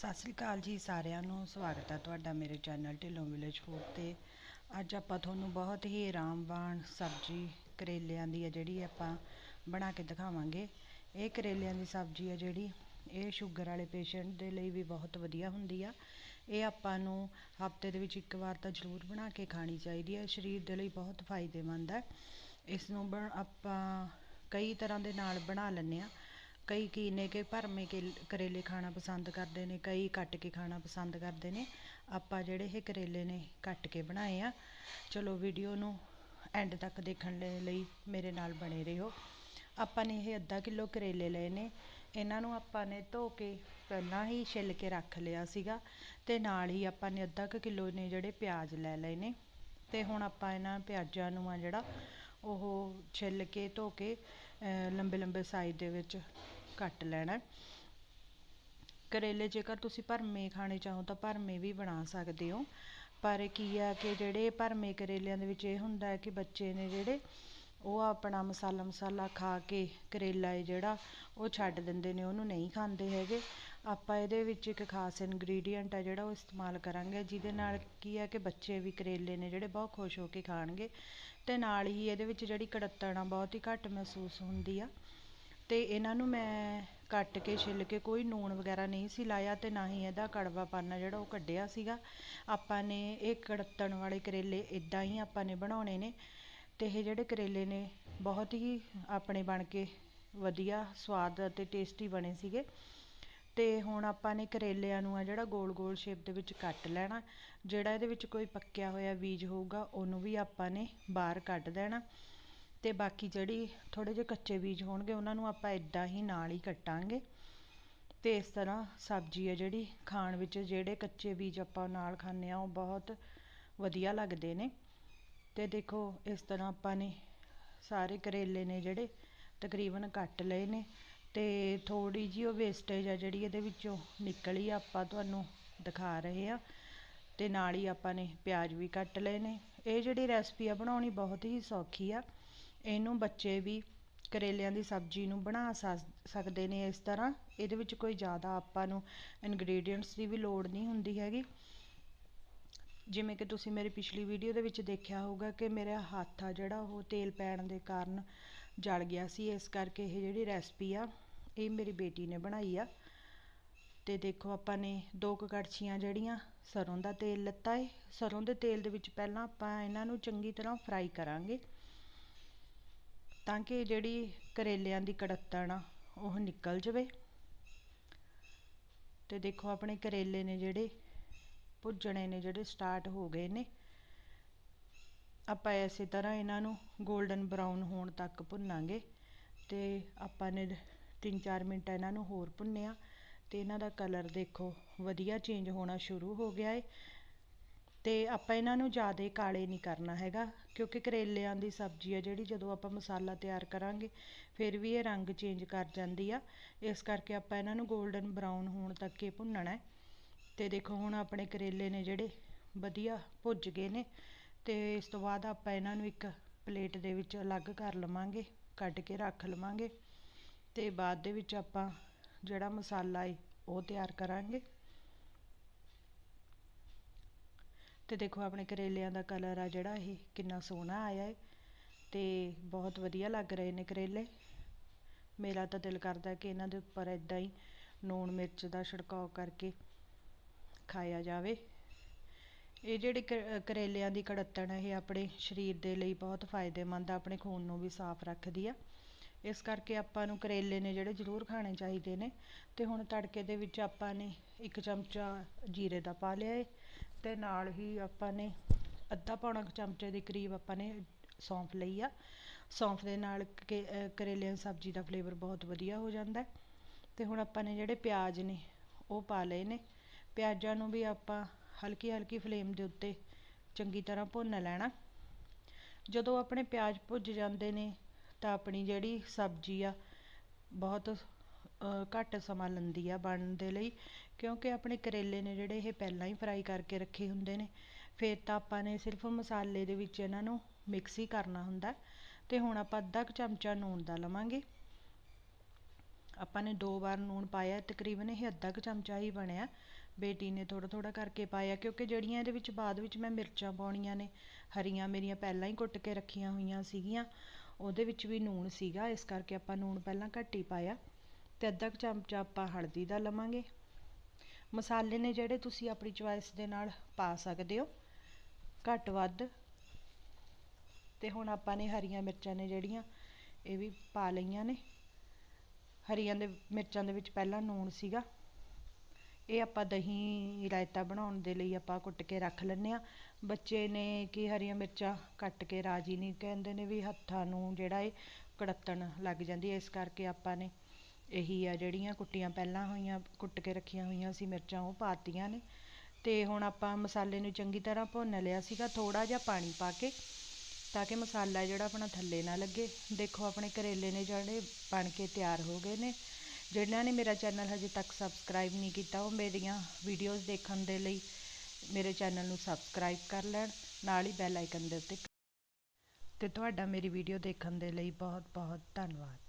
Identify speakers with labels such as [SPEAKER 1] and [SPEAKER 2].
[SPEAKER 1] ਸਤਿ ਸ੍ਰੀ ਅਕਾਲ ਜੀ ਸਾਰਿਆਂ ਨੂੰ। ਸਵਾਗਤ ਹੈ ਤੁਹਾਡਾ ਮੇਰੇ ਚੈਨਲ ਢਿੱਲੋਂ ਵਿਲੇਜ ਫੂਡ ਤੇ। ਅੱਜ ਆਪਾਂ ਤੁਹਾਨੂੰ ਬਹੁਤ ਹੀ ਆਰਾਮਵਾਨ ਸਬਜ਼ੀ ਕਰੇਲਿਆਂ ਦੀ ਹੈ ਜਿਹੜੀ ਆਪਾਂ ਬਣਾ ਕੇ ਦਿਖਾਵਾਂਗੇ। ਇਹ ਕਰੇਲਿਆਂ ਦੀ ਸਬਜ਼ੀ ਹੈ ਜਿਹੜੀ, ਇਹ ਸ਼ੂਗਰ ਵਾਲੇ ਪੇਸ਼ੈਂਟ ਦੇ ਲਈ ਵੀ ਬਹੁਤ ਵਧੀਆ ਹੁੰਦੀ ਆ। ਇਹ ਆਪਾਂ ਨੂੰ ਹਫ਼ਤੇ ਦੇ ਵਿੱਚ ਇੱਕ ਵਾਰ ਤਾਂ ਜ਼ਰੂਰ ਬਣਾ ਕੇ ਖਾਣੀ ਚਾਹੀਦੀ ਹੈ ਸਰੀਰ ਦੇ ਲਈ ਬਹੁਤ ਫਾਇਦੇਮੰਦ ਹੈ ਇਸ ਨੂੰ ਆਪਾਂ ਕਈ ਤਰ੍ਹਾਂ ਦੇ ਨਾਲ ਬਣਾ ਲੈਂਦੇ ਆ। ਕਈ ਕੀ ਨੇ ਕਿ ਭਰਮੇ ਕੇ ਕਰੇਲੇ ਖਾਣਾ ਪਸੰਦ ਕਰਦੇ ਨੇ, ਕਈ ਕੱਟ ਕੇ ਖਾਣਾ ਪਸੰਦ ਕਰਦੇ ਨੇ। ਆਪਾਂ ਜਿਹੜੇ ਇਹ ਕਰੇਲੇ ਨੇ, ਕੱਟ ਕੇ ਬਣਾਏ ਆ। ਚਲੋ ਵੀਡੀਓ ਨੂੰ ਐਂਡ ਤੱਕ ਦੇਖਣ ਲਈ ਮੇਰੇ ਨਾਲ ਬਣੇ ਰਹੋ। ਆਪਾਂ ਨੇ ਇਹ ਅੱਧਾ ਕਿਲੋ ਕਰੇਲੇ ਲਏ ਨੇ। ਇਹਨਾਂ ਨੂੰ ਆਪਾਂ ਨੇ ਧੋ ਕੇ ਪਹਿਲਾਂ ਹੀ ਛਿੱਲ ਕੇ ਰੱਖ ਲਿਆ ਸੀਗਾ ਤੇ ਨਾਲ ਹੀ ਆਪਾਂ ਨੇ ਅੱਧਾ ਕਿਲੋ ਨੇ ਜਿਹੜੇ ਪਿਆਜ਼ ਲੈ ਲਏ ਨੇ। ਤੇ ਹੁਣ ਆਪਾਂ ਇਹਨਾਂ ਪਿਆਜ਼ਾਂ ਨੂੰ ਆ ਜਿਹੜਾ ਉਹ ਛਿੱਲ ਕੇ ਧੋ ਕੇ ਲੰਬੇ ਲੰਬੇ ਸਾਈਜ਼ ਦੇ ਵਿੱਚ ਕੱਟ ਲੈਣਾ ਕਰੇਲੇ ਜੇਕਰ ਤੁਸੀਂ ਭਰਮੇ ਖਾਣੇ ਚਾਹੋ ਤਾਂ ਭਰਮੇ ਵੀ ਬਣਾ ਸਕਦੇ ਹੋ। ਪਰ ਕੀ ਆ ਕਿ ਜਿਹੜੇ ਭਰਮੇ ਕਰੇਲਿਆਂ ਦੇ ਵਿੱਚ ਇਹ ਹੁੰਦਾ ਹੈ ਕਿ ਬੱਚੇ ਨੇ ਜਿਹੜੇ ਉਹ ਆਪਣਾ ਮਸਾਲਾ ਮਸਾਲਾ ਖਾ ਕੇ ਕਰੇਲਾ ਹੈ ਜਿਹੜਾ, ਉਹ ਛੱਡ ਦਿੰਦੇ ਨੇ, ਉਹਨੂੰ ਨਹੀਂ ਖਾਂਦੇ ਹੈਗੇ। ਆਪਾਂ ਇਹਦੇ ਵਿੱਚ ਇੱਕ ਖਾਸ ਇਨਗਰੀਡੀਅੰਟ ਹੈ ਜਿਹੜਾ ਉਹ ਇਸਤੇਮਾਲ ਕਰਾਂਗੇ, ਜਿਹਦੇ ਨਾਲ ਕੀ ਹੈ ਕਿ ਬੱਚੇ ਵੀ ਕਰੇਲੇ ਨੇ ਜਿਹੜੇ ਬਹੁਤ ਖੁਸ਼ ਹੋ ਕੇ ਖਾਣਗੇ। ਤੇ ਨਾਲ ਹੀ ਇਹਦੇ ਵਿੱਚ ਜਿਹੜੀ ਕੜੱਤਣ ਆ, ਬਹੁਤ ਹੀ ਘੱਟ ਮਹਿਸੂਸ ਹੁੰਦੀ ਆ। ਅਤੇ ਇਹਨਾਂ ਨੂੰ ਮੈਂ ਕੱਟ ਕੇ ਛਿੱਲ ਕੇ ਕੋਈ ਲੂਣ ਵਗੈਰਾ ਨਹੀਂ ਸੀ ਲਾਇਆ ਅਤੇ ਨਾ ਹੀ ਇਹਦਾ ਕੜਵਾਪਨ ਜਿਹੜਾ ਉਹ ਕੱਢਿਆ ਸੀਗਾ। ਆਪਾਂ ਨੇ ਇਹ ਕੜੱਤਣ ਵਾਲੇ ਕਰੇਲੇ ਇੱਦਾਂ ਹੀ ਆਪਾਂ ਨੇ ਬਣਾਉਣੇ ਨੇ ਅਤੇ ਇਹ ਜਿਹੜੇ ਕਰੇਲੇ ਨੇ ਬਹੁਤ ਹੀ ਆਪਣੇ ਬਣ ਕੇ ਵਧੀਆ ਸਵਾਦ ਅਤੇ ਟੇਸਟੀ ਬਣੇ ਸੀਗੇ। ਤੇ ਹੁਣ ਆਪਾਂ ਨੇ ਕਰੇਲਿਆਂ ਨੂੰ ਆ ਜਿਹੜਾ ਗੋਲ ਗੋਲ ਸ਼ੇਪ ਦੇ ਵਿੱਚ ਕੱਟ ਲੈਣਾ। ਜਿਹੜਾ ਇਹਦੇ ਵਿੱਚ ਕੋਈ ਪੱਕਿਆ ਹੋਇਆ ਬੀਜ ਹੋਊਗਾ ਉਹਨੂੰ ਵੀ ਆਪਾਂ ਨੇ ਬਾਹਰ ਕੱਢ ਦੇਣਾ। ਅਤੇ ਬਾਕੀ ਜਿਹੜੀ ਥੋੜ੍ਹੇ ਜਿਹੇ ਕੱਚੇ ਬੀਜ ਹੋਣਗੇ, ਉਹਨਾਂ ਨੂੰ ਆਪਾਂ ਇੱਦਾਂ ਹੀ ਨਾਲ ਹੀ ਕੱਟਾਂਗੇ। ਅਤੇ ਇਸ ਤਰ੍ਹਾਂ ਸਬਜ਼ੀ ਹੈ ਜਿਹੜੀ, ਖਾਣ ਵਿੱਚ ਜਿਹੜੇ ਕੱਚੇ ਬੀਜ ਆਪਾਂ ਨਾਲ ਖਾਂਦੇ ਹਾਂ, ਉਹ ਬਹੁਤ ਵਧੀਆ ਲੱਗਦੇ ਨੇ। ਅਤੇ ਦੇਖੋ, ਇਸ ਤਰ੍ਹਾਂ ਆਪਾਂ ਨੇ ਸਾਰੇ ਕਰੇਲੇ ਨੇ ਜਿਹੜੇ ਤਕਰੀਬਨ ਕੱਟ ਲਏ ਨੇ। ਅਤੇ ਥੋੜ੍ਹੀ ਜਿਹੀ ਉਹ ਵੇਸਟੇਜ ਆ ਜਿਹੜੀ ਇਹਦੇ ਵਿੱਚੋਂ ਨਿਕਲੀ ਆਪਾਂ ਤੁਹਾਨੂੰ ਦਿਖਾ ਰਹੇ ਆ ਅਤੇ ਨਾਲ ਹੀ ਆਪਾਂ ਨੇ ਪਿਆਜ਼ ਵੀ ਕੱਟ ਲਏ ਨੇ। ਇਹ ਜਿਹੜੀ ਰੈਸਪੀ ਆ, ਬਣਾਉਣੀ ਬਹੁਤ ਹੀ ਸੌਖੀ ਆ। ਇਹਨੂੰ ਬੱਚੇ ਵੀ ਕਰੇਲਿਆਂ ਦੀ ਸਬਜ਼ੀ ਨੂੰ ਬਣਾ ਸਕਦੇ ਨੇ ਇਸ ਤਰ੍ਹਾਂ। ਇਹਦੇ ਵਿੱਚ ਕੋਈ ਜ਼ਿਆਦਾ ਆਪਾਂ ਨੂੰ ਇਨਗਰੀਡੀਅੰਟਸ ਦੀ ਵੀ ਲੋੜ ਨਹੀਂ ਹੁੰਦੀ ਹੈਗੀ। ਜਿਵੇਂ ਕਿ ਤੁਸੀਂ ਮੇਰੀ ਪਿਛਲੀ ਵੀਡੀਓ ਦੇ ਵਿੱਚ ਦੇਖਿਆ ਹੋਊਗਾ ਕਿ ਮੇਰਾ ਹੱਥ ਆ ਜਿਹੜਾ ਉਹ ਤੇਲ ਪੈਣ ਦੇ ਕਾਰਨ ਜਲ ਗਿਆ ਸੀ। ਇਸ ਕਰਕੇ ਇਹ ਜਿਹੜੀ ਰੈਸਪੀ ਆ, ਇਹ ਮੇਰੀ ਬੇਟੀ ਨੇ ਬਣਾਈ ਆ। ਤੇ ਦੇਖੋ ਆਪਾਂ ਨੇ ਦੋ ਕੁ ਕੜਛੀਆਂ ਜਿਹੜੀਆਂ, ਸਰੋਂ ਦਾ ਤੇਲ ਲੱਤਾ ਏ। ਸਰੋਂ ਦੇ ਤੇਲ ਦੇ ਵਿੱਚ ਪਹਿਲਾਂ ਆਪਾਂ ਇਹਨਾਂ ਨੂੰ ਚੰਗੀ ਤਰ੍ਹਾਂ ਫਰਾਈ ਕਰਾਂਗੇ। ਤਾਂ ਕਿ ਜਿਹੜੀ ਕਰੇਲਿਆਂ ਦੀ ਕੜੱਤਣ ਆ, ਉਹ ਨਿਕਲ ਜਾਵੇ। ਤੇ ਦੇਖੋ, ਆਪਣੇ ਕਰੇਲੇ ਨੇ ਜਿਹੜੇ ਭੁੱਜਣੇ ਨੇ, ਜਿਹੜੇ ਸਟਾਰਟ ਹੋ ਗਏ ਨੇ। ਆਪਾਂ ਇਸੇ ਤਰ੍ਹਾਂ ਇਹਨਾਂ ਨੂੰ 골ਡਨ ਬਰਾਊਨ ਹੋਣ ਤੱਕ ਭੁੰਨਾਂਗੇ। ਤੇ ਆਪਾਂ ਨੇ 3-4 ਮਿੰਟ ਇਹਨਾਂ ਨੂੰ ਹੋਰ ਭੁੰਨਿਆ। ਤੇ ਇਹਨਾਂ ਦਾ ਕਲਰ ਦੇਖੋ, ਵਧੀਆ ਚੇਂਜ ਹੋਣਾ ਸ਼ੁਰੂ ਹੋ ਗਿਆ ਏ। ਅਤੇ ਆਪਾਂ ਇਹਨਾਂ ਨੂੰ ਜ਼ਿਆਦਾ ਕਾਲੇ ਨਹੀਂ ਕਰਨਾ ਹੈਗਾ, ਕਿਉਂਕਿ ਕਰੇਲਿਆਂ ਦੀ ਸਬਜ਼ੀ ਆ ਜਿਹੜੀ ਜਦੋਂ ਆਪਾਂ ਮਸਾਲਾ ਤਿਆਰ ਕਰਾਂਗੇ, ਫਿਰ ਵੀ ਇਹ ਰੰਗ ਚੇਂਜ ਕਰ ਜਾਂਦੀ ਆ। ਇਸ ਕਰਕੇ ਆਪਾਂ ਇਹਨਾਂ ਨੂੰ 골ਡਨ ਬਰਾਊਨ ਹੋਣ ਤੱਕ ਇਹ ਭੁੰਨਣਾ ਹੈ। ਤੇ ਦੇਖੋ ਹੁਣ ਆਪਣੇ ਕਰੇਲੇ ਨੇ ਜਿਹੜੇ ਵਧੀਆ ਭੁੱਜ ਗਏ ਨੇ, ਤੇ ਇਸ ਤੋਂ ਬਾਅਦ ਆਪਾਂ ਇਹਨਾਂ ਨੂੰ ਇੱਕ ਪਲੇਟ ਦੇ ਵਿੱਚ ਅਲੱਗ ਕਰ ਲਵਾਂਗੇ, ਕੱਢ ਕੇ ਰੱਖ ਲਵਾਂਗੇ। ਤੇ ਬਾਅਦ ਦੇ ਵਿੱਚ ਆਪਾਂ ਜਿਹੜਾ ਮਸਾਲਾ ਹੈ ਉਹ ਤਿਆਰ ਕਰਾਂਗੇ। ਤੇ ਦੇਖੋ ਆਪਣੇ ਕਰੇਲਿਆਂ ਦਾ ਕਲਰ ਆ ਜਿਹੜਾ ਇਹ, ਕਿੰਨਾ ਸੋਹਣਾ ਆਇਆ ਹੈ ਤੇ ਬਹੁਤ ਵਧੀਆ ਲੱਗ ਰਹੇ ਨੇ ਕਰੇਲੇ। ਮੇਰਾ ਤਾਂ ਦਿਲ ਕਰਦਾ ਕਿ ਇਹਨਾਂ ਦੇ ਉੱਪਰ ਇਦਾਂ ਹੀ ਨੂਣ ਮਿਰਚ ਦਾ ਛਿੜਕਾਅ ਕਰਕੇ ਖਾਇਆ ਜਾਵੇ। ਇਹ ਜਿਹੜੀ ਕਰੇਲਿਆਂ ਦੀ ਕੜੱਤਣ ਇਹ ਆਪਣੇ ਸਰੀਰ ਦੇ ਲਈ ਬਹੁਤ ਫਾਇਦੇਮੰਦ ਆ, ਆਪਣੇ ਖੂਨ ਨੂੰ ਵੀ ਸਾਫ਼ ਰੱਖਦੀ ਆ। ਇਸ ਕਰਕੇ ਆਪਾਂ ਨੂੰ ਕਰੇਲੇ ਨੇ ਜਿਹੜੇ ਜ਼ਰੂਰ ਖਾਣੇ ਚਾਹੀਦੇ ਨੇ। ਤੇ ਹੁਣ ਤੜਕੇ ਦੇ ਵਿੱਚ ਆਪਾਂ ਨੇ ਇੱਕ ਚਮਚਾ ਜੀਰੇ ਦਾ ਪਾ ਲਿਆ ਏ। ਅਤੇ ਨਾਲ ਹੀ ਆਪਾਂ ਨੇ ਅੱਧਾ ਪੌਣਾ ਚਮਚੇ ਦੇ ਕਰੀਬ ਆਪਾਂ ਨੇ ਸੌਂਫ ਲਈ ਆ। ਸੌਂਫ ਦੇ ਨਾਲ ਕੇ ਕਰੇਲਿਆਂ ਦੀ ਸਬਜ਼ੀ ਦਾ ਫਲੇਵਰ ਬਹੁਤ ਵਧੀਆ ਹੋ ਜਾਂਦਾ ਅਤੇ ਹੁਣ ਆਪਾਂ ਨੇ ਜਿਹੜੇ ਪਿਆਜ਼ ਨੇ, ਉਹ ਪਾ ਲਏ ਨੇ। ਪਿਆਜ਼ਾਂ ਨੂੰ ਵੀ ਆਪਾਂ ਹਲਕੀ ਹਲਕੀ ਫਲੇਮ ਦੇ ਉੱਤੇ ਚੰਗੀ ਤਰ੍ਹਾਂ ਭੁੰਨ ਲੈਣਾ। ਜਦੋਂ ਆਪਣੇ ਪਿਆਜ਼ ਭੁੱਜ ਜਾਂਦੇ ਨੇ ਤਾਂ ਆਪਣੀ ਜਿਹੜੀ ਸਬਜ਼ੀ ਆ, ਬਹੁਤ ਘੱਟ ਸਮਾਂ ਲੈਂਦੀ ਆ ਬਣਨ ਦੇ ਲਈ, ਕਿਉਂਕਿ ਆਪਣੇ ਕਰੇਲੇ ਨੇ ਜਿਹੜੇ ਇਹ ਪਹਿਲਾਂ ਹੀ ਫਰਾਈ ਕਰਕੇ ਰੱਖੇ ਹੁੰਦੇ ਨੇ। ਫਿਰ ਤਾਂ ਆਪਾਂ ਨੇ ਸਿਰਫ ਮਸਾਲੇ ਦੇ ਵਿੱਚ ਇਹਨਾਂ ਨੂੰ ਮਿਕਸ ਹੀ ਕਰਨਾ ਹੁੰਦਾ। ਤੇ ਹੁਣ ਆਪਾਂ ਅੱਧਾ ਕੁ ਚਮਚਾ ਨੂਣ ਦਾ ਲਵਾਂਗੇ। ਆਪਾਂ ਨੇ ਦੋ ਵਾਰ ਲੂਣ ਪਾਇਆ, ਤਕਰੀਬਨ ਇਹ ਅੱਧਾ ਕੁ ਚਮਚਾ ਹੀ ਬਣਿਆ। ਬੇਟੀ ਨੇ ਥੋੜ੍ਹਾ ਥੋੜ੍ਹਾ ਕਰਕੇ ਪਾਇਆ, ਕਿਉਂਕਿ ਜਿਹੜੀਆਂ ਇਹਦੇ ਵਿੱਚ ਬਾਅਦ ਵਿੱਚ ਮੈਂ ਮਿਰਚਾਂ ਪਾਉਣੀਆਂ ਨੇ, ਹਰੀਆਂ ਮੇਰੀਆਂ ਪਹਿਲਾਂ ਹੀ ਕੁੱਟ ਕੇ ਰੱਖੀਆਂ ਹੋਈਆਂ ਸੀਗੀਆਂ, ਉਹਦੇ ਵਿੱਚ ਵੀ ਲੂਣ ਸੀਗਾ, ਇਸ ਕਰਕੇ ਆਪਾਂ ਲੂਣ ਪਹਿਲਾਂ ਘੱਟ ਹੀ ਪਾਇਆ। ਅਤੇ ਅੱਧਾ ਕੁ ਚਮਚਾ ਆਪਾਂ ਹਲਦੀ ਦਾ ਲਵਾਂਗੇ। ਮਸਾਲੇ ਨੇ ਜਿਹੜੇ ਤੁਸੀਂ ਆਪਣੀ ਚੁਆਇਸ ਦੇ ਨਾਲ ਪਾ ਸਕਦੇ ਹੋ, ਘੱਟ ਵੱਧ। ਤੇ ਹੁਣ ਆਪਾਂ ਨੇ ਹਰੀਆਂ ਮਿਰਚਾਂ ਨੇ ਜਿਹੜੀਆਂ, ਇਹ ਵੀ ਪਾ ਲਈਆਂ ਨੇ। ਹਰੀਆਂ ਦੇ ਮਿਰਚਾਂ ਦੇ ਵਿੱਚ ਪਹਿਲਾਂ ਲੂਣ ਸੀਗਾ। ਇਹ ਆਪਾਂ ਦਹੀਂ ਰਾਇਤਾ ਬਣਾਉਣ ਦੇ ਲਈ ਆਪਾਂ ਕੁੱਟ ਕੇ ਰੱਖ ਲੈਂਦੇ ਆ ਬੱਚੇ ਨੇ ਕਿ ਹਰੀਆਂ ਮਿਰਚਾਂ ਕੱਟ ਕੇ ਰਾਜੀ ਨਹੀਂ ਕਹਿੰਦੇ ਨੇ ਵੀ ਹੱਥਾਂ ਨੂੰ ਜਿਹੜਾ ਇਹ ਕੜੱਤਣ ਲੱਗ ਜਾਂਦੀ ਹੈ। ਇਸ ਕਰਕੇ ਆਪਾਂ ਨੇ ਇਹੀ ਆ, ਜਿਹੜੀਆਂ ਕੁੱਟੀਆਂ ਪਹਿਲਾਂ ਹੋਈਆਂ, ਕੁੱਟ ਕੇ ਰੱਖੀਆਂ ਹੋਈਆਂ ਸੀ ਮਿਰਚਾਂ, ਉਹ ਪਾਤੀਆਂ ਨੇ। ਤੇ ਹੁਣ ਆਪਾਂ ਮਸਾਲੇ ਨੂੰ ਚੰਗੀ ਤਰ੍ਹਾਂ ਭੁੰਨ ਲਿਆ ਸੀਗਾ ਥੋੜਾ ਜਿਹਾ ਪਾਣੀ ਪਾ ਕੇ, ਤਾਂ ਕਿ ਮਸਾਲਾ ਜਿਹੜਾ ਆਪਣਾ ਥੱਲੇ ਨਾ ਲੱਗੇ। ਦੇਖੋ, ਆਪਣੇ ਕਰੇਲੇ ਨੇ ਜਿਹੜੇ ਬਣ ਕੇ ਤਿਆਰ ਹੋ ਗਏ ਨੇ। ਜਿਨ੍ਹਾਂ ਨੇ ਮੇਰਾ ਚੈਨਲ ਹਜੇ ਤੱਕ ਸਬਸਕ੍ਰਾਈਬ ਨਹੀਂ ਕੀਤਾ, ਉਹ ਮੇਰੀਆਂ ਵੀਡੀਓਜ਼ ਦੇਖਣ ਦੇ ਲਈ ਮੇਰੇ ਚੈਨਲ ਨੂੰ ਸਬਸਕ੍ਰਾਈਬ ਕਰ ਲੈਣ, ਨਾਲ ਹੀ ਬੈਲ ਆਈਕਨ ਦੇ ਉੱਤੇ ਤੇ ਤੁਹਾਡਾ ਮੇਰੀ ਵੀਡੀਓ ਦੇਖਣ ਦੇ ਲਈ ਬਹੁਤ ਬਹੁਤ ਧੰਨਵਾਦ।